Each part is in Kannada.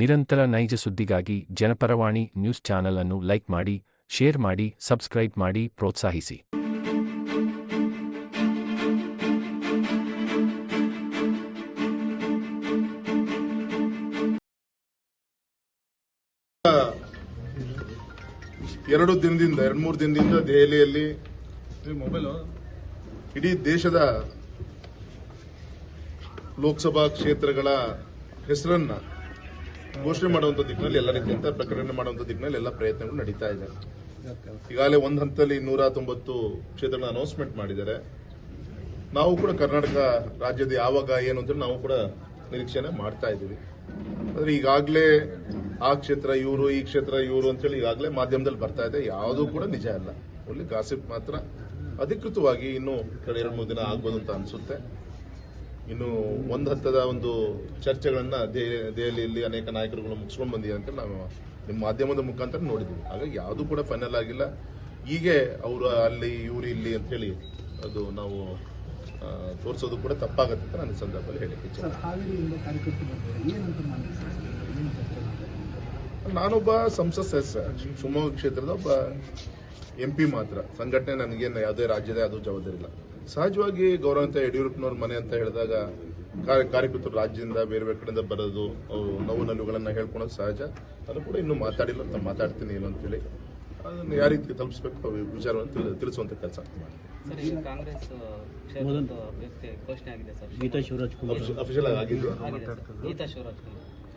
ನಿರಂತರ ನೈಜ ಸುದ್ದಿಗಾಗಿ ಜನಪರವಾಣಿ ನ್ಯೂಸ್ ಚಾನೆಲ್ ಅನ್ನು ಲೈಕ್ ಮಾಡಿ ಶೇರ್ ಮಾಡಿ ಸಬ್ಸ್ಕ್ರೈಬ್ ಮಾಡಿ ಪ್ರೋತ್ಸಾಹಿಸಿ. ಎರಡು ದಿನದಿಂದ ಎರಡು ಮೂರು ದಿನದಿಂದ ದೆಹಲಿಯಲ್ಲಿ ಮೊಬೈಲ್? ಇಡೀ ದೇಶದ ಲೋಕಸಭಾ ಕ್ಷೇತ್ರಗಳ ಹೆಸರನ್ನ ಘೋಷಣೆ ಮಾಡುವಂತ ದಿಕ್ಕಿನಲ್ಲಿ ಎಲ್ಲ ರೀತಿಯಂತ ಪ್ರಕಟಣೆ ಮಾಡುವಂತ ದಿಕ್ಕಿನಲ್ಲಿ ಎಲ್ಲ ಪ್ರಯತ್ನಗಳು ನಡೀತಾ ಇದೆ. ಈಗಾಗಲೇ ಒಂದ್ ಹಂತದಲ್ಲಿ ನೂರ ತೊಂಬತ್ತು ಕ್ಷೇತ್ರಗಳ ಅನೌನ್ಸ್ಮೆಂಟ್ ಮಾಡಿದ್ದಾರೆ. ನಾವು ಕೂಡ ಕರ್ನಾಟಕ ರಾಜ್ಯದ ಯಾವಾಗ ಏನು ಅಂತ ನಾವು ಕೂಡ ನಿರೀಕ್ಷೆನ ಮಾಡ್ತಾ ಇದ್ದೀವಿ. ಆದ್ರೆ ಈಗಾಗಲೇ ಆ ಕ್ಷೇತ್ರ, ಇವರು ಈ ಕ್ಷೇತ್ರ, ಇವರು ಅಂತೇಳಿ ಈಗಾಗಲೇ ಮಾಧ್ಯಮದಲ್ಲಿ ಬರ್ತಾ ಇದೆ. ಯಾವುದೂ ಕೂಡ ನಿಜ ಅಲ್ಲ. ಒಳ್ಳೆ ಗಾಸಿಪ್ ಮಾತ್ರ ಅಧಿಕೃತವಾಗಿ ಇನ್ನು ಎರಡು, ಮೂರು ದಿನ ಆಗ್ಬೋದು ಅಂತ ಅನ್ಸುತ್ತೆ. ಇನ್ನು ಒಂದು ಹಂತದ ಒಂದು ಚರ್ಚೆಗಳನ್ನ ದೆಹ- ದೆಹಲಿಯಲ್ಲಿ ಅನೇಕ ನಾಯಕರುಗಳು ಮುಗಿಸ್ಕೊಂಡು ಬಂದಿದೆ ಅಂತ ನಾವು ನಿಮ್ಮ ಮಾಧ್ಯಮದ ಮುಖಾಂತರ ನೋಡಿದ್ದೀವಿ. ಹಾಗಾಗಿ ಯಾವುದು ಕೂಡ ಫೈನಲ್ ಆಗಿಲ್ಲ. ಹೀಗೆ ಅವರು ಅಲ್ಲಿ ಇವರು ಇಲ್ಲಿ ಅಂತ ಹೇಳಿ ಅದು ನಾವು ತೋರಿಸೋದು ಕೂಡ ತಪ್ಪಾಗತ್ತೆ ಅಂತ ನನ್ನ ಸಂದರ್ಭದಲ್ಲಿ ಹೇಳಿಕೆ? ನಾನೊಬ್ಬ ಸಂಸತ್ ಸದಸ್ಯ. ಶಿವಮೊಗ್ಗ ಕ್ಷೇತ್ರದ ಒಬ್ಬ ಎಂ ಪಿ ಮಾತ್ರ. ಸಂಘಟನೆ ನನಗೇನು ಯಾವುದೇ ರಾಜ್ಯದ ಯಾವುದೂ ಜವಾಬ್ದಾರಿ ಇಲ್ಲ. ಸಹಜವಾಗಿ ಗೌರವಂತ ಯಡಿಯೂರಪ್ಪನವ್ರ ಮನೆ ಅಂತ ಹೇಳಿದಾಗ ಕಾರ್ಯ- ಕಾರ್ಯಕರ್ತರು ರಾಜ್ಯದಿಂದ ಬೇರೆ ಬೇರೆ ಕಡೆಯಿಂದ ಬರೋದು ಅವ್ರು ನೋವು ನಲುಗಳನ್ನ ಹೇಳ್ಕೊಳೋದು ಸಹಜ. ಅದು ಕೂಡ ಇನ್ನೂ ಮಾತಾಡಿಲ್ಲ ಅಂತ ಮಾತಾಡ್ತೀನಿ ಏನು ಅಂತೇಳಿ. ಅದನ್ನು ಯಾವ ರೀತಿ ತಲುಪಿಸ್ಬೇಕು ವಿಚಾರವನ್ನು ತಿಳಿ- ತಿಳಿಸುವಂತ ಕೆಲಸ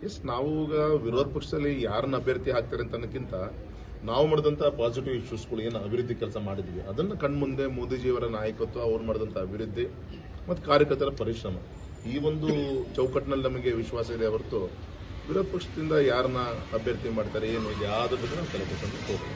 ಎಸ್ ನಾವು ಈಗ ವಿರೋಧ ಪಕ್ಷದಲ್ಲಿ ಯಾರನ್ನ ಅಭ್ಯರ್ಥಿ ಹಾಕ್ತಾರೆ ಅಂತ ಅನ್ನೋಕ್ಕಿಂತ ನಾವು ಮಾಡಿದಂತ ಪಾಸಿಟಿವ್ ಇಶ್ಯೂಸ್ಗಳು ಏನು ಅಭಿವೃದ್ಧಿ ಕೆಲಸ ಮಾಡಿದ್ವಿ ಅದನ್ನು ಕಣ್ಮುಂದೆ ಮೋದಿಜಿಯವರ ನಾಯಕತ್ವ, ಅವ್ರು ಮಾಡಿದಂಥ ಅಭಿವೃದ್ಧಿ ಮತ್ತು ಕಾರ್ಯಕರ್ತರ ಪರಿಶ್ರಮ ಈ ಒಂದು ಚೌಕಟ್ಟಿನಲ್ಲಿ ನಮಗೆ ವಿಶ್ವಾಸ ಇದೆ ಹೊರತು ವಿರೋಧ ಪಕ್ಷದಿಂದ ಯಾರನ್ನ ಅಭ್ಯರ್ಥಿ ಮಾಡ್ತಾರೆ, ಏನು ಇದೆ ಯಾವ್ದ್ರ ಬಗ್ಗೆ ನಾವು.